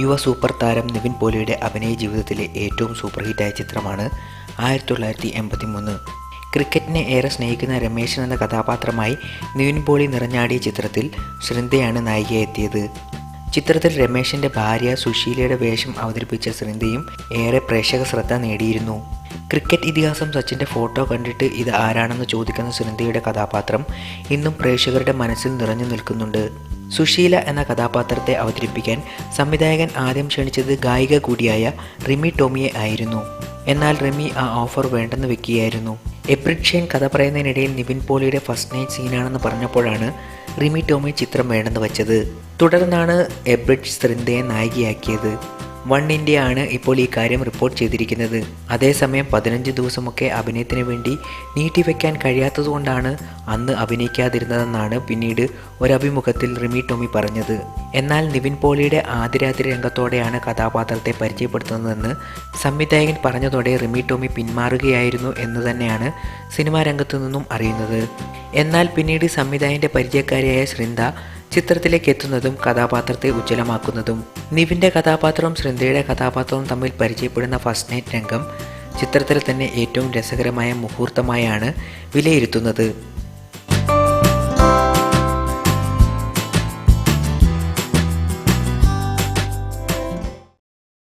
യുവ സൂപ്പർ താരം നിവിൻ പോളിയുടെ അഭിനയ ജീവിതത്തിലെ ഏറ്റവും സൂപ്പർ ഹിറ്റായ ചിത്രമാണ് ആയിരത്തി തൊള്ളായിരത്തി എൺപത്തി മൂന്ന് ക്രിക്കറ്റിനെ ഏറെ സ്നേഹിക്കുന്ന രമേശൻ എന്ന കഥാപാത്രമായി നിവിൻ പോളി നിറഞ്ഞാടിയ ചിത്രത്തിൽ ശൃന്ദയാണ് നായികയെത്തിയത് ചിത്രത്തിൽ രമേശിന്റെ ഭാര്യ സുശീലയുടെ വേഷം അവതരിപ്പിച്ച സൃന്ദയും ഏറെ പ്രേക്ഷക ശ്രദ്ധ നേടിയിരുന്നു. ക്രിക്കറ്റ് ഇതിഹാസം സച്ചിന്റെ ഫോട്ടോ കണ്ടിട്ട് ഇത് ആരാണെന്ന് ചോദിക്കുന്ന സുനന്ദയുടെ കഥാപാത്രം ഇന്നും പ്രേക്ഷകരുടെ മനസ്സിൽ നിറഞ്ഞു നിൽക്കുന്നുണ്ട്. സുശീല എന്ന കഥാപാത്രത്തെ അവതരിപ്പിക്കാൻ സംവിധായകൻ ആദ്യം ക്ഷണിച്ചത് ഗായിക കൂടിയായ റിമി ടോമിയെ ആയിരുന്നു. എന്നാൽ റിമി ആ ഓഫർ വേണ്ടെന്ന് വെക്കുകയായിരുന്നു. എബ്രിഡ് കഥ പറയുന്നതിനിടയിൽ നിവിൻ പോളിയുടെ ഫസ്റ്റ് നൈറ്റ് സീനാണെന്ന് പറഞ്ഞപ്പോഴാണ് റിമി ടോമി ചിത്രം വേണ്ടെന്ന് വെച്ചത്. തുടർന്നാണ് എബ്രിഡ് ശൃന്ദയെ നായികയാക്കിയത്. വൺ ഇന്ത്യ ആണ് ഇപ്പോൾ ഈ കാര്യം റിപ്പോർട്ട് ചെയ്തിരിക്കുന്നത്. അതേസമയം പതിനഞ്ച് ദിവസമൊക്കെ അഭിനയത്തിന് വേണ്ടി നീട്ടിവെക്കാൻ കഴിയാത്തതുകൊണ്ടാണ് അന്ന് അഭിനയിക്കാതിരുന്നതെന്നാണ് പിന്നീട് ഒരഭിമുഖത്തിൽ റിമി ടോമി പറഞ്ഞത്. എന്നാൽ നിവിൻ പോളിയുടെ ആദ്യരാത്രി രംഗത്തോടെയാണ് കഥാപാത്രത്തെ പരിചയപ്പെടുത്തുന്നതെന്ന് സംവിധായകൻ പറഞ്ഞതോടെ റിമി ടോമി പിന്മാറുകയായിരുന്നു എന്ന് തന്നെയാണ് സിനിമാ രംഗത്തു നിന്നും അറിയുന്നത്. എന്നാൽ പിന്നീട് സംവിധായകന്റെ പരിചയക്കാരിയായ ശൃന്ദ ചിത്രത്തിലേക്ക് എത്തുന്നതും കഥാപാത്രത്തെ ഉജ്ജ്വലമാക്കുന്നതും നിവിന്റെ കഥാപാത്രവും ശ്രദ്ധയുടെ കഥാപാത്രവും തമ്മിൽ പരിചയപ്പെടുന്ന ഫസ്റ്റ് നൈറ്റ് രംഗം ചിത്രത്തിൽ തന്നെ ഏറ്റവും രസകരമായ മുഹൂർത്തമായാണ് വിലയിരുത്തുന്നത്.